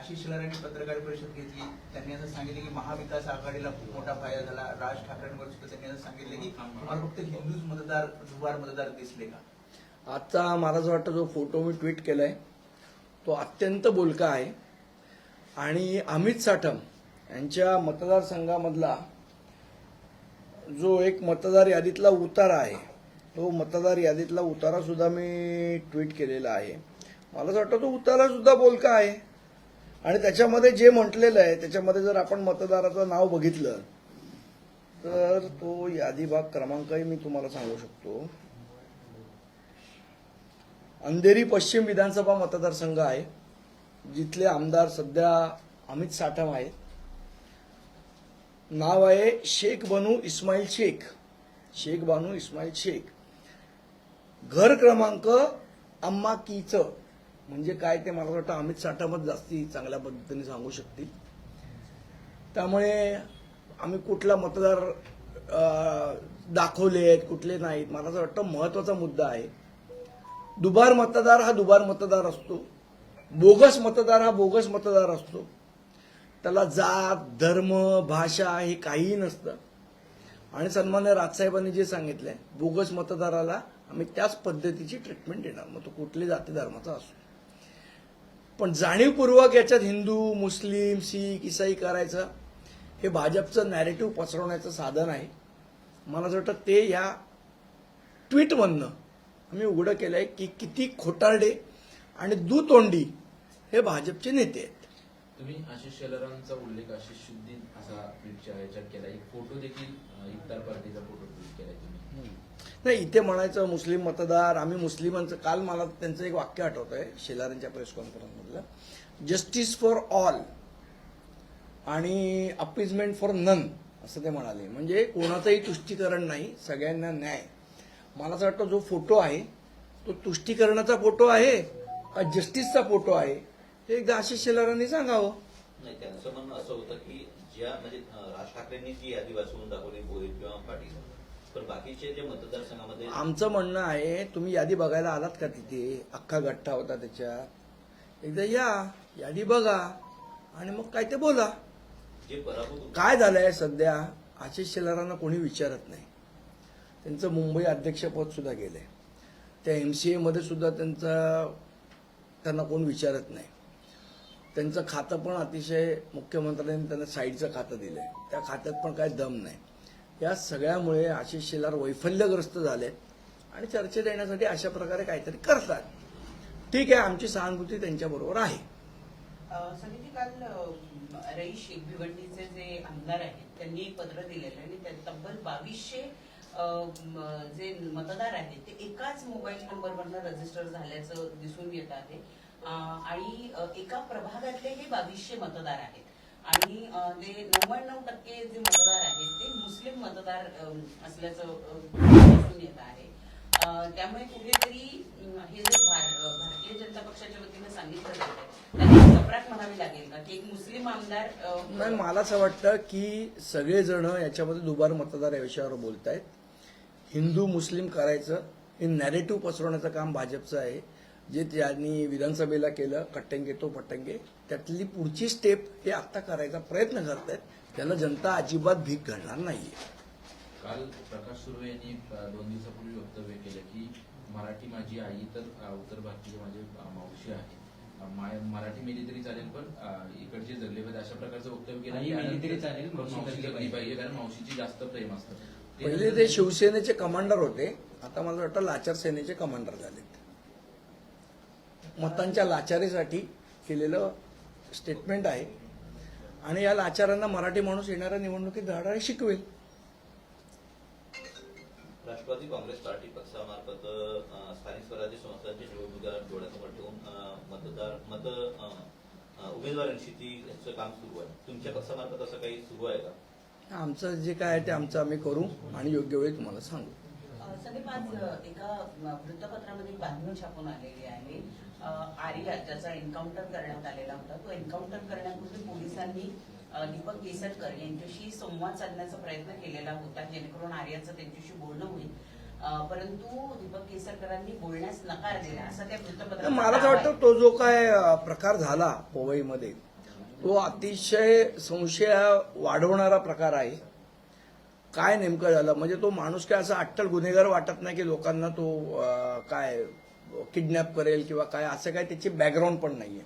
आशिष शेलार यांनी पत्रकार परिषद घेतली. त्यांनी असं सांगितलं की महाविकास आघाडीला खूप मोठा फायदा झाला. राज ठाकरेंवर सुद्धा त्यांनी असं सांगितलं की मला फक्त हिंदूच मतदार जुवार मतदार दिसले का? आजचा मला असं वाटतं जो फोटो मी ट्विट केलाय तो अत्यंत बोलका आहे. आणि अमित साठम यांच्या मतदारसंघामधला जो एक मतदार यादीतला उतारा आहे तो मतदार यादीतला उतारा सुद्धा मी ट्विट केलेला आहे. मला असं वाटतं तो उतारा सुद्धा बोलका आहे. आणि त्याच्यामध्ये जे म्हटलेलं आहे त्याच्यामध्ये जर आपण मतदाराचं नाव बघितलं तर तो यादी भाग क्रमांकही मी तुम्हाला सांगू शकतो. अंधेरी पश्चिम विधानसभा मतदारसंघ आहे. जिथले आमदार सध्या अमित साठम आहेत. नाव आहे शेख बनू इस्माईल शेख. शेख बानू इस्माईल शेख. घर क्रमांक अम्मा कीचं. म्हणजे काय ते मला वाटतं अमित साठमच जास्ती चांगल्या पद्धतीने सांगू शकतील. त्यामुळे आम्ही कुठला मतदार दाखवले आहेत कुठले नाहीत मला असं वाटतं महत्त्वाचा मुद्दा आहे. दुबार मतदार हा दुबार मतदार असतो. बोगस मतदार हा बोगस मतदार असतो. त्याला जात धर्म भाषा हे काहीही नसतं. आणि सन्मान्य राजसाहेबांनी जे सांगितलंय बोगस मतदाराला आम्ही त्याच पद्धतीची ट्रीटमेंट देणार. मग तो कुठले जाती धर्माचा असो. पण जाणीवपूर्वक याच्यात हिंदू मुस्लिम शीख इसाई करायचं हे भाजपचं नॅरेटिव्ह पसरवण्याचं साधन आहे. मला असं वाटतं ते ह्या ट्विटमधनं आम्ही उघडं केलं आहे की किती खोटारडे आणि दुतोंडी हे भाजपचे नेते आहेत. तुम्ही आशिष शेलारांचा उल्लेख आशिष शुद्धीन असा ट्विटच्या ह्याच्यात केला. एक फोटो देखील इफ्तार पार्टीचा फोटो ट्विट केलाय तुम्ही. नाही इथे म्हणायचं मुस्लिम मतदार आम्ही मुस्लिमांचं काल मला त्यांचं एक वाक्य आठवत आहे शेलारांच्या प्रेस कॉन्फरन्समधलं जस्टिस फॉर ऑल आणि अपिजमेंट फॉर नन असं ते म्हणाले. म्हणजे कोणाचंही तुष्टीकरण नाही सगळ्यांना न्याय. मला असं वाटतं जो फोटो आहे तो तुष्टीकरणाचा फोटो आहे का जस्टिसचा फोटो आहे? एकदा आशिष शेलारांनी सांगावं. नाही त्यांचं म्हणणं असं होतं की ज्या म्हणजे राज ठाकरेंनी जी यादी वाचवून दाखवली भोईर किंवा पाटील. पण बाकीचे जे मतदारसंघामध्ये आमचं म्हणणं आहे तुम्ही यादी बघायला आलात का तिथे? अख्खा गठ्ठा होता त्याच्यात. एकदा या यादी बघा आणि मग काय ते बोला. जे पराभूत काय झालंय सध्या आशिष शेलारांना कोणी विचारत नाही. त्यांचं मुंबई अध्यक्षपद सुद्धा गेलंय. त्या एम सी मध्ये सुद्धा त्यांचं त्यांना कोण विचारत नाही. त्यांचं खातं पण अतिशय मुख्यमंत्र्यांनी त्यांना साईडचं खातं दिलंय. त्या खात्यात पण काय दम नाही. या सगळ्यामुळे आशिष शेलार वैफल्यग्रस्त झालेत आणि चर्चेत येण्यासाठी अशा प्रकारे काहीतरी करतात. ठीक आहे आमची सहानुभूती त्यांच्याबरोबर आहे. समिती काल रईश भिवंडीचे जे आमदार आहेत त्यांनी पत्र दिलेलं आणि तब्बल बावीसशे जे मतदार आहेत ते एकाच मोबाईल नंबरवरनं रजिस्टर झाल्याचं दिसून येत आहे. आणि एका प्रभागातले हे बावीसशे मतदार आहेत. आणि ते नव्याण्णव टक्के जे मतदार आहेत ते मुस्लिम मतदार असल्याचं दिसून येत आहे. त्यामुळे कुठेतरी हे जे भारतीय जनता पक्षाच्या वतीने सांगितलं जात चपराक म्हणावी लागेल का? की एक मुस्लिम आमदार नाही मला असं वाटतं की सगळेजण याच्यामध्ये दुबार मतदार या विषयावर बोलत आहेत हिंदू मुस्लिम करायचं हे नॅरेटिव्ह पसरवण्याचं काम भाजपचं आहे. जे त्यांनी विधानसभेला केलं कट्टंगे तो पट्टंगे त्यातली पुढची स्टेप हे आता करायचा प्रयत्न करत आहेत त्याला जनता अजिबात भीक घालणार नाहीये. काल प्रकाश सुर्वे यांनी दोन दिवसापूर्वी वक्तव्य केलं की मराठी माझी आई तर उत्तर भारतीय माझी मावशी आहे माय- मराठी मेली तरी चालेल पण इकडचे जगले पाहिजे अशा प्रकारचं वक्तव्य केलं आई मेली तरी चालेल, मावशी जगली. पाहिजे कारण मावशीची जास्त प्रेम असतं. पहिले ते शिवसेनेचे कमांडर होते आता मला वाटतं लाचार सेनेचे कमांडर झालेत. मतांच्या लाचारीसाठी केलेलं स्टेटमेंट आहे. आणि या लाचारांना मराठी माणूस येणाऱ्या निवडणुकीत धडाडे शिकवेल. राष्ट्रवादी काँग्रेस पार्टी पक्षामार्फत स्थानिक स्वराज्य संस्थांच्या निवडणुका डोळ्यासमोर ठेवून मतदार मत उमेदवारांशी ती यांचं काम सुरू आहे. तुमच्या पक्षामार्फत असं काही सुरू आहे का? आमचं जे काय आहे ते आमचं आम्ही करू आणि योग्य वेळी तुम्हाला सांगू. आज अ, एका वृत्तपत्रामध्ये बातमी छापून आलेली आहे. अ, आर्या ज्याचा एन्काउंटर करण्यात आलेला होता तो एन्काउंटर करण्यापूर्वी पोलिसांनी दीपक केसरकर यांच्याशी संवाद साधण्याचा प्रयत्न केलेला होता जेणेकरून आर्याचं त्यांच्याशी बोलणं होईल. परंतु दीपक केसरकरांनी बोलण्यास नकार दिला असं त्या तर वृत्तपत्रात मला वाटतं तो जो काय प्रकार झाला पोवईमध्ये तो अतिशय संशय वाढवणारा प्रकार आहे. काय नेमकं झालं? म्हणजे तो माणूस काय असा अट्टल गुन्हेगार वाटत नाही की लोकांना तो काय किडनॅप करेल किंवा काय असं काय त्याची बॅकग्राऊंड पण नाहीये.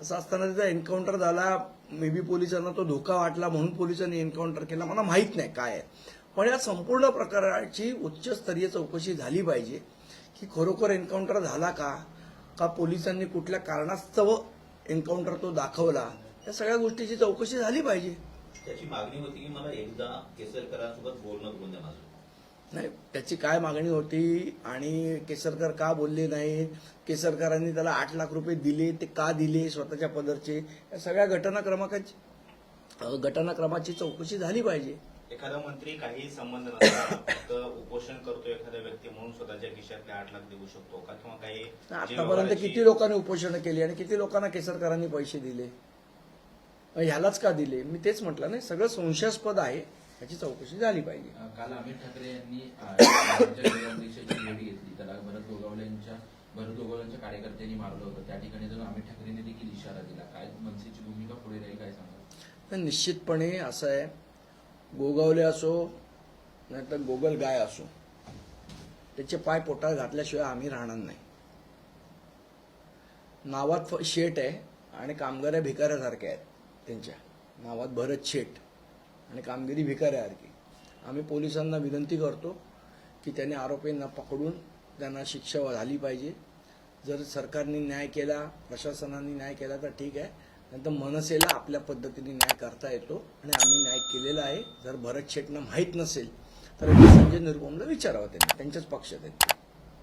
असं असताना त्याचा एन्काउंटर झाला मे बी पोलिसांना तो धोका वाटला म्हणून पोलिसांनी एन्काउंटर केला. मला माहीत नाही काय आहे. पण या संपूर्ण प्रकाराची उच्चस्तरीय चौकशी झाली पाहिजे की खरोखर एन्काउंटर झाला का का पोलिसांनी कुठल्या कारणास्तव एन्काउंटर तो दाखवला या सगळ्या गोष्टीची चौकशी झाली पाहिजे. त्याची मागणी होती की मला एकदा केसरकरांसोबत बोलणं करून द्या माझं. नाही त्याची काय मागणी होती आणि केसरकर का बोलले नाही? केसरकरांनी त्याला आठ लाख रुपये दिले ते का दिले स्वतःच्या पदरचे? या सगळ्या घटनाक्रमाकाची घटनाक्रमाची चौकशी झाली पाहिजे. एखादा मंत्री काही संबंध उपोषण करतो एखादा व्यक्ती म्हणून स्वतःच्या खिशातले आठ लाख देऊ शकतो का? किंवा काही आतापर्यंत किती लोकांनी उपोषण केली आणि किती लोकांना केसरकरांनी पैसे दिले? ह्यालाच का दिले? मी तेच म्हटलं नाही सगळं संशयास्पद आहे. याची चौकशी झाली पाहिजे. काल अमित ठाकरे यांनी भेट घेतली त्याला भरत गोगावले यांच्या भरत गोगावलेंच्या कार्यकर्त्यांनी मारलं होतं. त्या ठिकाणी जाऊन अमित ठाकरेंनी देखील इशारा दिला. काय मनसेची भूमिका पुढे राहील काय सांगा निश्चितपणे असं आहे गोगावले असो नाहीतर गोगल गाय असो त्याचे पाय पोटात घातल्याशिवाय आम्ही राहणार नाही. नावात शेट आहे आणि कामगाऱ्या भिकाऱ्यासारख्या आहेत त्यांच्या. नावात भरत शेट. आणि कामगिरी भिकाऱ्यासारखी आम्ही पोलिसांना विनंती करतो की त्याने आरोपींना पकडून त्यांना शिक्षा झाली पाहिजे. जर सरकारने न्याय केला प्रशासनाने न्याय केला तर ठीक आहे. नंतर मनसेला आपल्या पद्धतीने न्याय करता येतो आणि आम्ही न्याय केलेला आहे. जर भरत शेटना माहीत नसेल तर संजय निरुपमला विचारावं त्यांनी त्यांच्याच पक्षात आहेत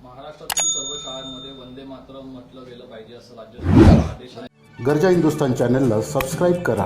महाराष्ट्रातील सर्व शाळांमध्ये वंदे मातरम म्हटलं गेलं पाहिजे असं राज्य सरकारचा आदेश आहे गरजा हिंदुस्तान चॅनलला सबस्क्राईब करा.